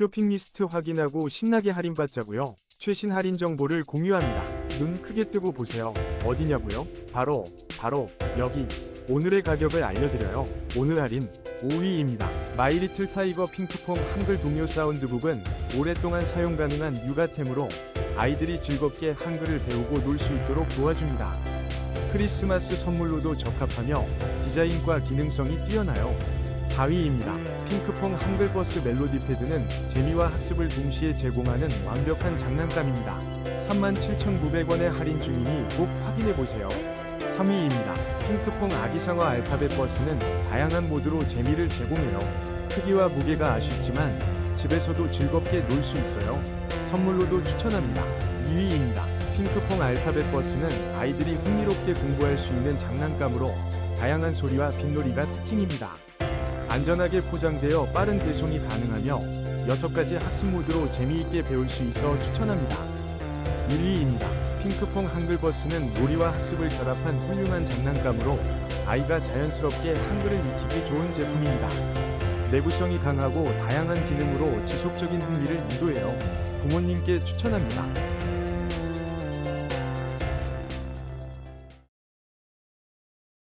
쇼핑 리스트 확인하고 신나게 할인받자고요. 최신 할인 정보를 공유합니다. 눈 크게 뜨고 보세요. 어디냐고요? 바로 바로 여기. 오늘의 가격을 알려드려요. 오늘 할인 5위입니다. 마이리틀 타이거 핑크퐁 한글 동요 사운드북은 오랫동안 사용 가능한 육아템으로 아이들이 즐겁게 한글을 배우고 놀 수 있도록 도와줍니다. 크리스마스 선물로도 적합하며 디자인과 기능성이 뛰어나요. 4위입니다. 핑크퐁 한글버스 멜로디 패드는 재미와 학습을 동시에 제공하는 완벽한 장난감입니다. 37,900원의 할인 중이니 꼭 확인해보세요. 3위입니다. 핑크퐁 아기상어 알파벳 버스는 다양한 모드로 재미를 제공해요. 크기와 무게가 아쉽지만 집에서도 즐겁게 놀 수 있어요. 선물로도 추천합니다. 2위입니다. 핑크퐁 알파벳 버스는 아이들이 흥미롭게 공부할 수 있는 장난감으로 다양한 소리와 빗놀이가 특징입니다. 안전하게 포장되어 빠른 배송이 가능하며 6가지 학습 모드로 재미있게 배울 수 있어 추천합니다. 1위입니다. 핑크퐁 한글버스는 놀이와 학습을 결합한 훌륭한 장난감으로 아이가 자연스럽게 한글을 익히기 좋은 제품입니다. 내구성이 강하고 다양한 기능으로 지속적인 흥미를 유도해요. 부모님께 추천합니다.